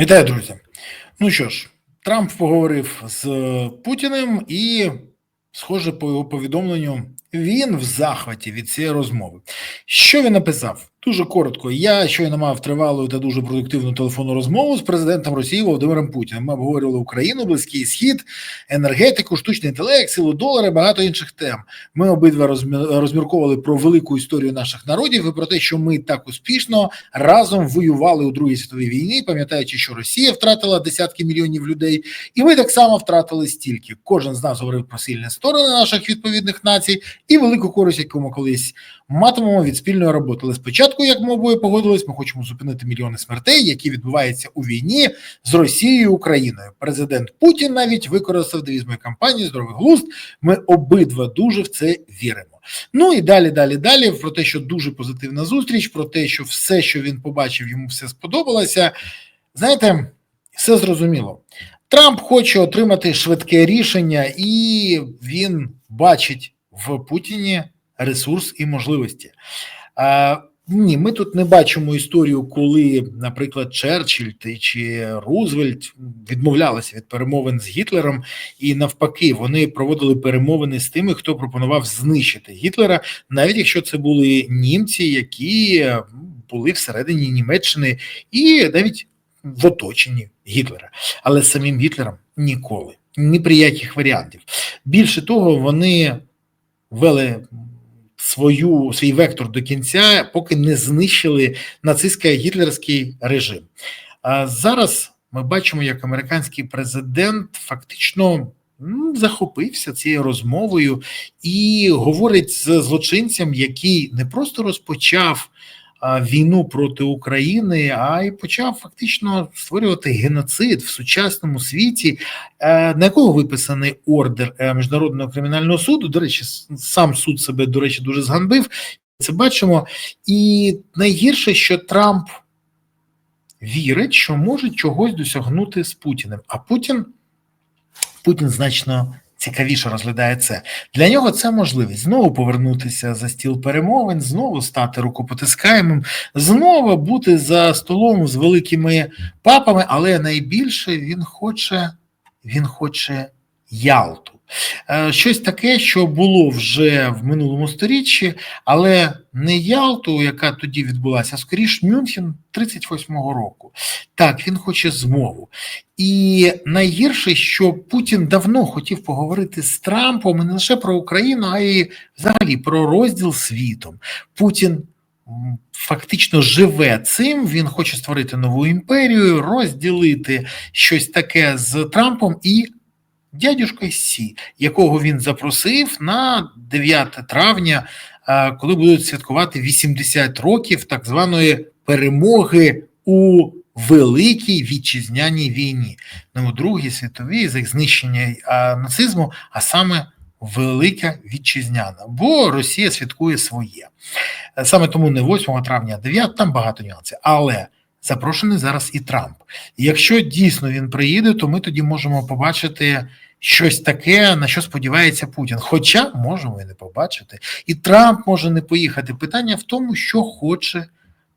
Вітаю, друзі. Ну що ж, Трамп поговорив з Путіним, і, схоже, по його повідомленню, він в захваті від цієї розмови. Що він написав? Дуже коротко. Я щойно мав тривалу та дуже продуктивну телефонну розмову з президентом Росії Володимиром Путіним. Ми обговорювали Україну, Близький Схід, енергетику, штучний інтелект, силу долара, багато інших тем. Ми обидва розмі- розмірковували про велику історію наших народів і про те, що ми так успішно разом воювали у Другій світовій війні, пам'ятаючи, що Росія втратила десятки мільйонів людей, і ми так само втратили стільки. Кожен з нас говорив про сильні сторони наших відповідних націй і велику користь, яку ми колись матимемо від спільної роботи. Але спочатку, як ми обоє погодились, ми хочемо зупинити мільйони смертей, які відбуваються у війні з Росією і Україною. Президент Путін навіть використав девіз моєї кампанії Здоровий глузд. Ми обидва дуже в це віримо. Ну і далі, далі, далі. Про те, що дуже позитивна зустріч, про те, що все, що він побачив, йому все сподобалося. Знаєте, все зрозуміло. Трамп хоче отримати швидке рішення, і він бачить в Путіні ресурс і можливості. А, ні, ми тут не бачимо історію, коли, наприклад, Черчилль чи Рузвельт відмовлялися від перемовин з Гітлером, і навпаки, вони проводили перемовини з тими, хто пропонував знищити Гітлера, навіть якщо це були німці, які були всередині Німеччини і навіть в оточенні Гітлера, але самим Гітлером ніколи, ні при яких варіантів. Більше того, вони вели свою свій вектор до кінця, поки не знищили нацистсько-гітлерський режим. А зараз ми бачимо, як американський президент фактично захопився цією розмовою і говорить з злочинцем, який не просто розпочав війну проти України, а й почав фактично створювати геноцид в сучасному світі, е, на якого виписаний ордер е, міжнародного кримінального суду. До речі, сам суд себе до речі дуже зганбив. Це бачимо. І найгірше, що Трамп вірить, що може чогось досягнути з Путіним. А Путін Путін значно цікавіше розглядає це. Для нього це можливість знову повернутися за стіл перемовин, знову стати рукопотискаємим, знову бути за столом з великими папами, але найбільше він хоче, він хоче Ялту. Е, Щось таке, що було вже в минулому сторіччі, але не Ялту, яка тоді відбулася, а скоріш Мюнхен 38-го року. Так, він хоче змову. І найгірше, що Путін давно хотів поговорити з Трампом і не лише про Україну, а й взагалі про розділ світом. Путін фактично живе цим. Він хоче створити нову імперію, розділити щось таке з Трампом і дядюшкою Сі, якого він запросив на 9 травня, е, коли будуть святкувати 80 років так званої перемоги у великій вітчизняній війні, не у Другій світовій за знищення е, нацизму, а саме Велика Вітчизняна, бо Росія святкує своє. Е, Саме тому не 8 травня, а 9, там багато нюансів. Але запрошений зараз і Трамп. Якщо дійсно він приїде, то ми тоді можемо побачити щось таке, на що сподівається Путін. Хоча можемо і не побачити. І Трамп може не поїхати. Питання в тому, що хоче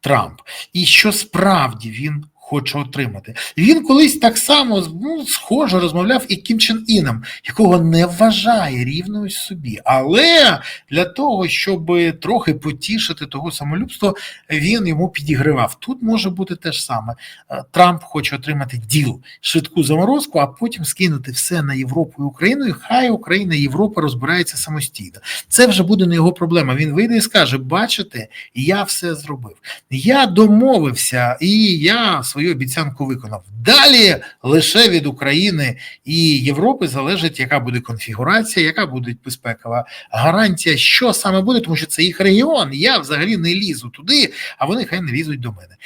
Трамп, і що справді він хоче отримати. Він колись так само ну, схоже розмовляв і Кім Чен Іном, якого не вважає рівною собі. Але для того, щоб трохи потішити того самолюбства, він йому підігривав. Тут може бути те ж саме. Е, Трамп хоче отримати діл, швидку заморозку, а потім скинути все на Європу і Україну, і хай Україна і Європа розбираються самостійно. Це вже буде не його проблема. Він вийде і скаже: бачите, я все зробив. Я домовився і я свою обіцянку виконав. Далі лише від України і Європи залежить, яка буде конфігурація, яка буде безпекова гарантія, що саме буде, тому що це їх регіон. Я взагалі не лізу туди, а вони хай не лізуть до мене.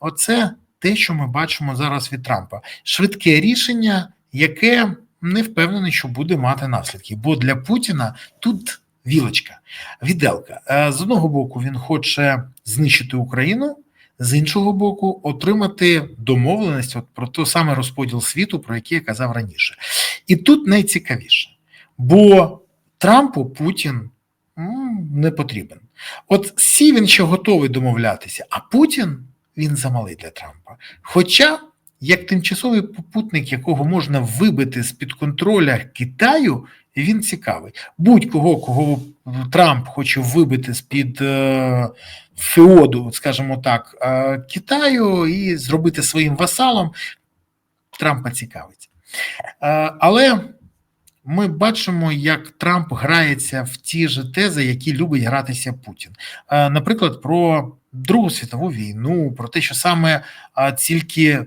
Оце те, що ми бачимо зараз від Трампа. Швидке рішення, яке не впевнений, що буде мати наслідки. Бо для Путіна тут вілочка, віделка. Е, З одного боку, він хоче знищити Україну. З іншого боку, отримати домовленість от про той саме розподіл світу, про який я казав раніше. І тут найцікавіше, бо Трампу Путін не потрібен. От Сі він ще готовий домовлятися, а Путін він замалий для Трампа. Хоча як тимчасовий попутник, якого можна вибити з-під контроля Китаю, він цікавий. Будь-кого, кого Трамп хоче вибити з-під е, феоду, скажімо так, е, Китаю і зробити своїм васалом, Трампа цікавить. Е, але ми бачимо, як Трамп грається в ті ж тези, які любить гратися Путін. Наприклад, про Другу світову війну, про те, що саме тільки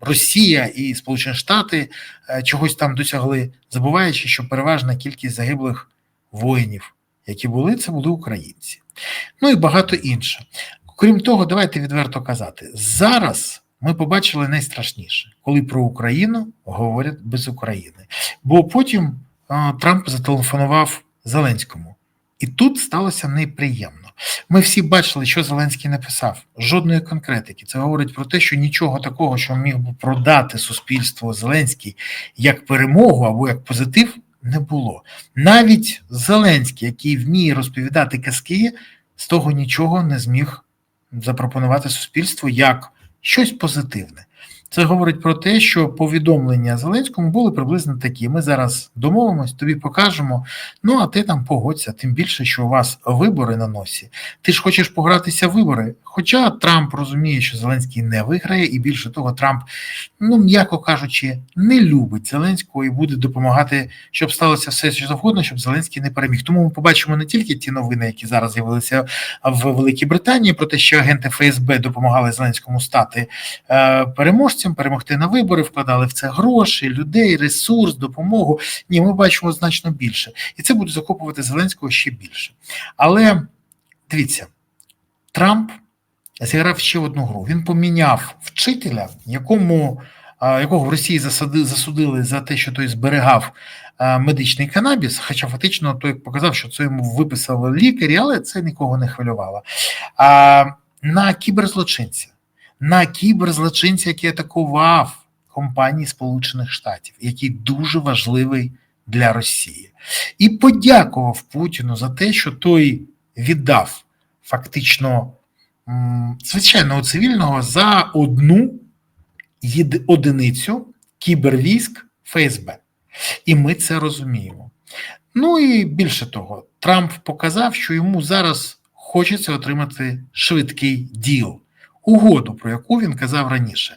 Росія і Сполучені Штати е, чогось там досягли, забуваючи, що переважна кількість загиблих воїнів, які були, це були українці. Ну і багато інше. Крім того, давайте відверто казати, зараз ми побачили найстрашніше, коли про Україну говорять без України. Бо потім а, Трамп зателефонував Зеленському, і тут сталося неприємно. Ми всі бачили, що Зеленський написав. Жодної конкретики. Це говорить про те, що нічого такого, що міг би продати суспільство Зеленський як перемогу або як позитив, не було. Навіть Зеленський, який вміє розповідати казки, з того нічого не зміг запропонувати суспільству як щось позитивне. Це говорить про те, що повідомлення Зеленському були приблизно такі: ми зараз домовимось, тобі покажемо. Ну а ти там погодься, тим більше, що у вас вибори на носі. Ти ж хочеш погратися в вибори. Хоча Трамп розуміє, що Зеленський не виграє, і більше того, Трамп, ну м'яко кажучи, не любить Зеленського і буде допомагати, щоб сталося все що завгодно, щоб Зеленський не переміг. Тому ми побачимо не тільки ті новини, які зараз з'явилися в Великій Британії, про те, що агенти ФСБ допомагали Зеленському стати е, переможцем, перемогти на вибори, вкладали в це гроші, людей, ресурс, допомогу. Ні, ми бачимо значно більше, і це буде закопувати Зеленського ще більше. Але дивіться, Трамп зіграв ще одну гру. Він поміняв вчителя, якому якого в Росії засадили, засудили за те, що той зберігав медичний канабіс, хоча фактично той показав, що це йому виписали лікарі, але це нікого не хвилювало. А на кіберзлочинця, на кіберзлочинця, який атакував компанії Сполучених Штатів, який дуже важливий для Росії, і подякував Путіну за те, що той віддав фактично звичайного цивільного за одну одиницю кібервійськ ФСБ. І ми це розуміємо. Ну і більше того, Трамп показав, що йому зараз хочеться отримати швидкий діл угоду, про яку він казав раніше.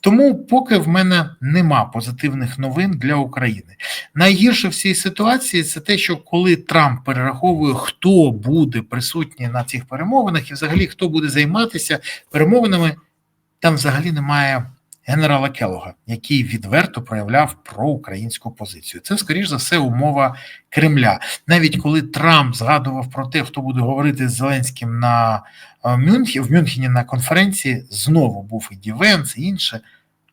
Тому, поки в мене нема позитивних новин для України. Найгірше в цій ситуації це те, що коли Трамп перераховує, хто буде присутній на цих перемовинах, і взагалі хто буде займатися перемовинами, там взагалі немає генерала Келога, який відверто проявляв проукраїнську позицію. Це, скоріш за все, умова Кремля. Навіть коли Трамп згадував про те, хто буде говорити з Зеленським на в Мюнхені на конференції, знову був і Дівенс, і інше,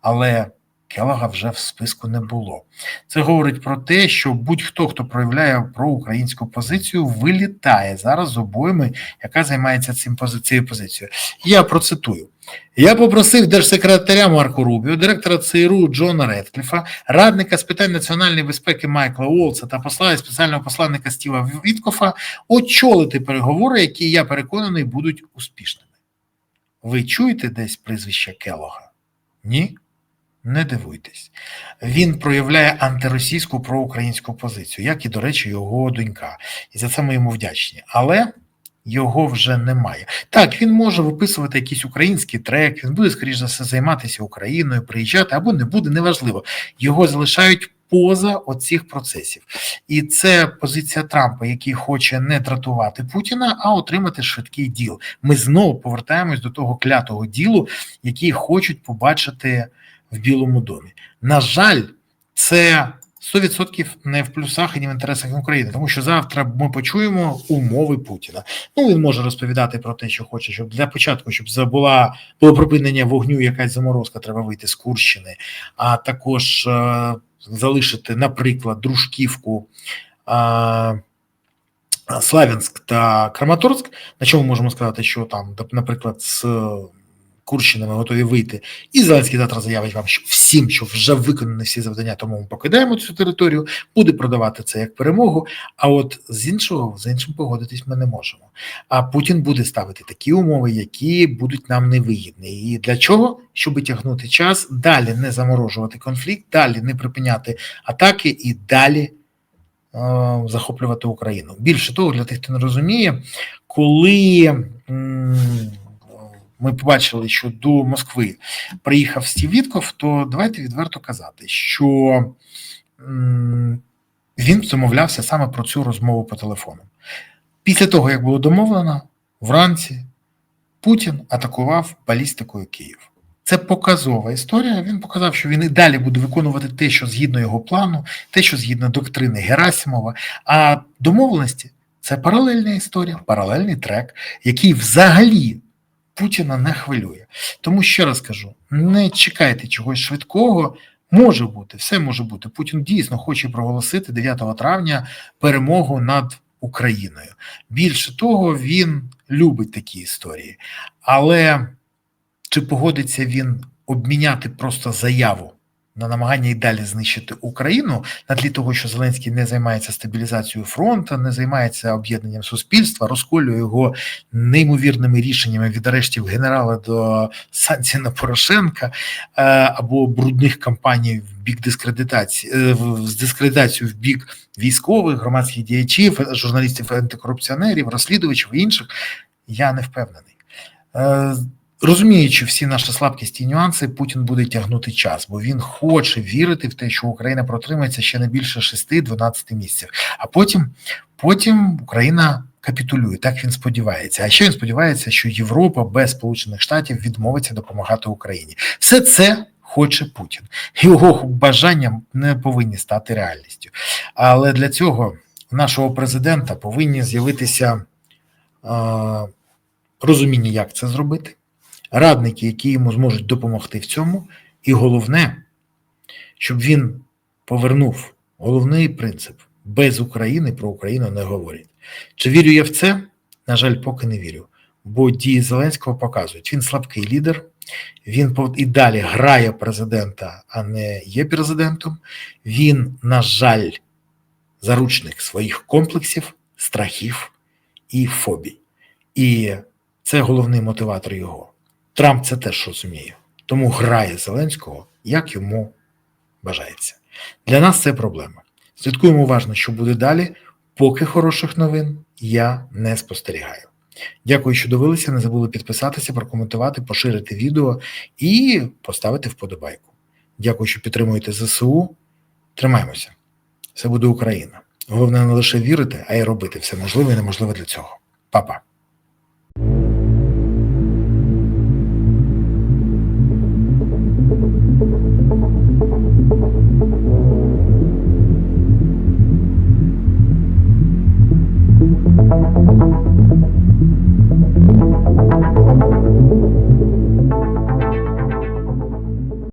але Келога вже в списку не було. Це говорить про те, що будь-хто, хто проявляє проукраїнську позицію, вилітає зараз з обойми, яка займається цим цією позицією. Я процитую. Я попросив держсекретаря Марко Рубіо, директора ЦРУ Джона Редкліфа, радника з питань національної безпеки Майкла Уолса та посла і спеціального посланника Стіва Віткофа очолити переговори, які я переконаний будуть успішними. Ви чуєте десь прізвище Келога? Ні? Не дивуйтесь, він проявляє антиросійську проукраїнську позицію, як і, до речі, його донька. І за це ми йому вдячні. Але його вже немає. Так, він може виписувати якийсь український трек, він буде, скоріш за все, займатися Україною, приїжджати або не буде, неважливо. Його залишають поза оцих процесів. І це позиція Трампа, який хоче не дратувати Путіна, а отримати швидкий діл. Ми знову повертаємось до того клятого ділу, який хочуть побачити в Білому домі. На жаль, це 100% не в плюсах і не в інтересах України, тому що завтра ми почуємо умови Путіна. Ну він може розповідати про те, що хоче, щоб для початку, щоб була було припинення вогню, якась заморозка, треба вийти з Курщини, а також е, залишити, наприклад, Дружківку. Е, Славянськ та Краматорськ, на чому можемо сказати, що там, наприклад, з Курщини ми готові вийти. І Зеленський завтра заявить вам, що всім, що вже виконані всі завдання, тому ми покидаємо цю територію, буде продавати це як перемогу. А от з іншого з іншим погодитись ми не можемо. А Путін буде ставити такі умови, які будуть нам невигідні. І для чого? Щоб тягнути час, далі не заморожувати конфлікт, далі не припиняти атаки і далі. Е, захоплювати Україну. Більше того, для тих, хто не розуміє, коли ми побачили, що до Москви приїхав Стів Вітков, то давайте відверто казати, що він домовлявся саме про цю розмову по телефону. Після того, як було домовлено, вранці Путін атакував балістикою Київ. Це показова історія. Він показав, що він і далі буде виконувати те, що згідно його плану, те, що згідно доктрини Герасимова. А домовленості це паралельна історія, паралельний трек, який взагалі Путіна не хвилює. Тому ще раз кажу: не чекайте чогось швидкого. Може бути, все може бути. Путін дійсно хоче проголосити 9 травня перемогу над Україною. Більше того, він любить такі історії. Але чи погодиться він обміняти просто заяву на намагання і далі знищити Україну на тлі того, що Зеленський не займається стабілізацією фронту, не займається об'єднанням суспільства, розколює його неймовірними рішеннями від арештів генерала до санкцій на Порошенка е, або брудних кампаній в бік дискредитації е, з дискредитацією в бік військових, громадських діячів, журналістів, антикорупціонерів, розслідувачів і інших, я не впевнений. Розуміючи всі наші слабкісті і нюанси, Путін буде тягнути час, бо він хоче вірити в те, що Україна протримається ще не більше 6-12 місяців. А потім, потім Україна капітулює. Так він сподівається. А ще він сподівається, що Європа без Сполучених Штатів відмовиться допомагати Україні. Все це хоче Путін. Його бажання не повинні стати реальністю. Але для цього нашого президента повинні з'явитися е, розуміння, як це зробити радники, які йому зможуть допомогти в цьому, і головне, щоб він повернув головний принцип без України про Україну не говорять. Чи вірю я в це? На жаль, поки не вірю. Бо дії Зеленського показують, він слабкий лідер, він і далі грає президента, а не є президентом. Він, на жаль, заручник своїх комплексів, страхів і фобій. І це головний мотиватор його. Трамп це теж розуміє, тому грає Зеленського, як йому бажається. Для нас це проблема. Слідкуємо уважно, що буде далі. Поки хороших новин я не спостерігаю. Дякую, що дивилися. Не забули підписатися, прокоментувати, поширити відео і поставити вподобайку. Дякую, що підтримуєте ЗСУ. Тримаємося. Все буде Україна. Головне не лише вірити, а й робити все можливе і неможливе для цього. Па-па.